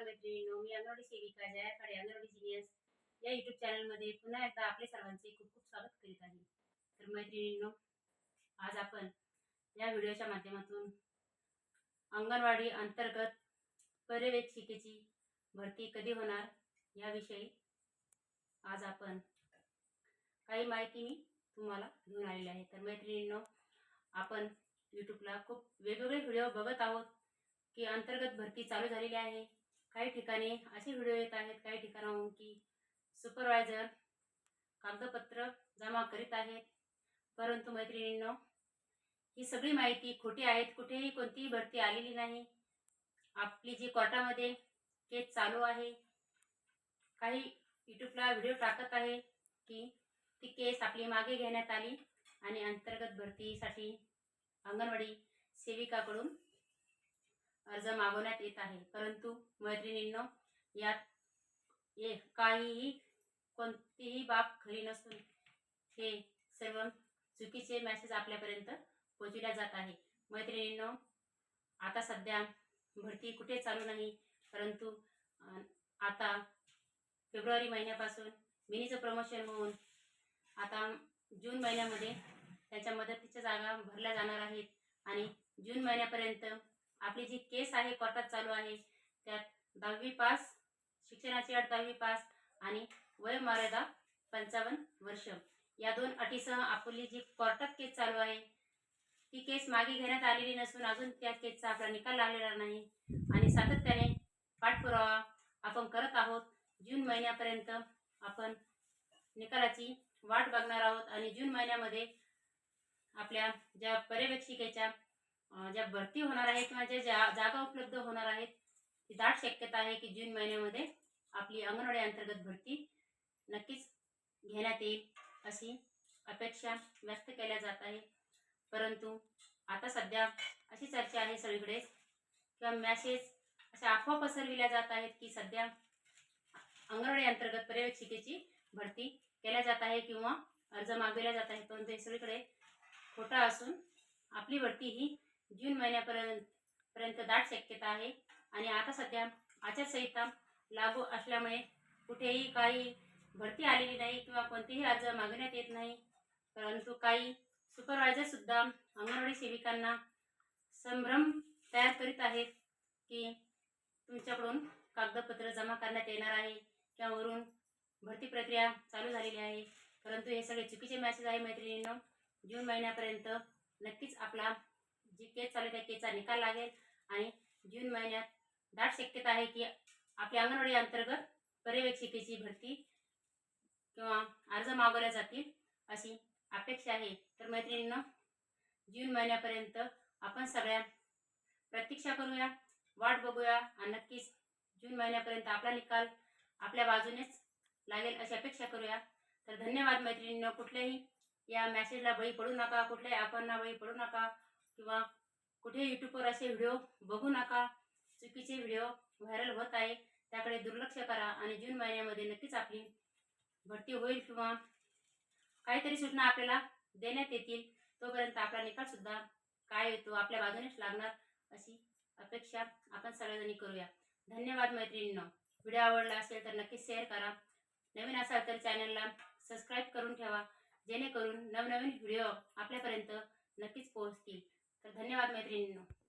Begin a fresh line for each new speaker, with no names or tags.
नमस्कार मैत्रिणींनो मी अंगणवाडी सेविका जया खाडे अंगणवाडी सिनियर्स या युट्यूब चॅनलमध्ये पुन्हा एकदा आपले सर्वांचे खूप खूप स्वागत करीत आहे. तर मैत्रिणींनो आज आपण या व्हिडिओच्या माध्यमातून अंगणवाडी अंतर्गत पर्यवेक्षिकेची भरती कधी होणार याविषयी आज आपण काही माहिती मी तुम्हाला घेऊन आलेली आहे. तर मैत्रिणींनो आपण यूट्यूबला खूप वेगवेगळे व्हिडिओ बघत आहोत की अंतर्गत भरती चालू झालेली आहे. काही ठिकाणी असे व्हिडिओ येत आहेत काही ठिकाणाहून की सुपरवायझर कागदपत्र जमा करीत आहेत. परंतु मैत्रिणींनो ही सगळी माहिती खोटी आहेत कुठेही कोणतीही भरती आलेली नाही. आपली जी कोर्टामध्ये केस चालू आहे काही यूट्यूबला व्हिडिओ टाकत आहे की ती केस आपली मागे घेण्यात आली आणि अंतर्गत भरतीसाठी अंगणवाडी सेविकाकडून अर्ज मागवण्यात येत आहे. परंतु मैत्रिणींनो यात ये काहीही कोणतीही बाब खरी नसून हे सर्व चुकीचे मॅसेज आपल्यापर्यंत पोचविल्या जात आहे. मैत्रिणींनो आता सध्या भरती कुठे चालू नाही परंतु आता फेब्रुवारी महिन्यापासून मिनीचं प्रमोशन होऊन आता जून महिन्यामध्ये त्याच्या मदतीच्या जागा भरल्या जाणार आहेत. आणि जून महिन्यापर्यंत आपली जी केस आहे कोर्टात चालू आहे त्यात दहावी पास शिक्षणाची अट दहावी पास आणि वयोमर्यादा पंचावन्न वर्ष. या दोन अटीसह आपली जी कोर्टात केस चालू आहे ती केस मागे घेण्यात आलेली नसून अजून त्या केसचा आपला निकाल लागलेला नाही. आणि सातत्याने पाठपुरावा आपण करत आहोत. जून महिन्यापर्यंत आपण निकालाची वाट बघणार आहोत आणि जून महिन्यामध्ये आपल्या ज्या पर्यवेक्षिकेच्या ज्या भरती होणार आहे किंवा ज्या जा जागा उपलब्ध होणार आहेत ती दाट शक्यता आहे की जून महिन्यामध्ये आपली अंगणवाडी अंतर्गत भरती नक्कीच घेण्यात येईल अशी अपेक्षा व्यक्त केल्या जात आहे. परंतु आता सध्या अशी चर्चा आहे सगळीकडे किंवा मॅसेज अशा अफवा पसरविल्या जात आहेत की सध्या अंगणवाडी अंतर्गत पर्यवेक्षिकेची भरती केल्या जात आहे किंवा अर्ज मागविला जात आहे परंतु हे सगळीकडे खोटा असून आपली भरती ही जून महिन्यापर्यंत पर्यंत दाट शक्यता आहे. आणि आता सध्या आचारसंहिता लागू असल्यामुळे कुठेही काही भरती आलेली नाही किंवा कोणतेही अर्ज मागवण्यात येत नाही. परंतु काही सुपरवायझरसुद्धा अंगणवाडी सेविकांना संभ्रम तयार करीत आहेत की तुमच्याकडून कागदपत्र जमा करण्यात येणार आहे किंवा वरून भरती प्रक्रिया चालू झालेली आहे. परंतु हे सगळे चुकीचे मॅसेज आहे मैत्रिणींनो. जून महिन्यापर्यंत नक्कीच आपला जी केस चालू आहे त्या केसचा निकाल लागेल. आणि जून महिन्यात दाट शक्यता आहे की आपल्या अंगणवाडी अंतर्गत पर्यवेक्षिकेची भरती किंवा अर्ज मागवल्या जातील अशी अपेक्षा आहे. तर मैत्रिणींना जून महिन्यापर्यंत आपण सगळ्या प्रतीक्षा करूया वाट बघूया आणि नक्कीच जून महिन्यापर्यंत आपला निकाल आपल्या बाजूनेच लागेल अशी अपेक्षा करूया. तर धन्यवाद मैत्रिणींना कुठल्याही या मॅसेजला बळी पडू नका कुठल्याही ॲपांना बळी पडू नका. किंवा कुठे यूट्यूबवर असे व्हिडिओ बघू नका. चुकीचे व्हिडिओ व्हायरल होत आहे. त्याकडे दुर्लक्ष करा आणि जून महिन्यामध्ये नक्कीच आपली भरती होईल किंवा काहीतरी सूचना आपल्याला देण्यात येतील. तोपर्यंत आपला निकाल सुद्धा काय येतो आपल्या बाजूनेच लागणार अशी अपेक्षा आपण सगळ्याजणी करूया. धन्यवाद मैत्रिणींनो. व्हिडिओ आवडला असेल तर नक्कीच शेअर करा. नवीन असाल तर चॅनलला सबस्क्राईब करून ठेवा. जेणेकरून नवनवीन व्हिडिओ आपल्यापर्यंत नक्कीच पोहोचतील. तर धन्यवाद मैत्रिणींनो.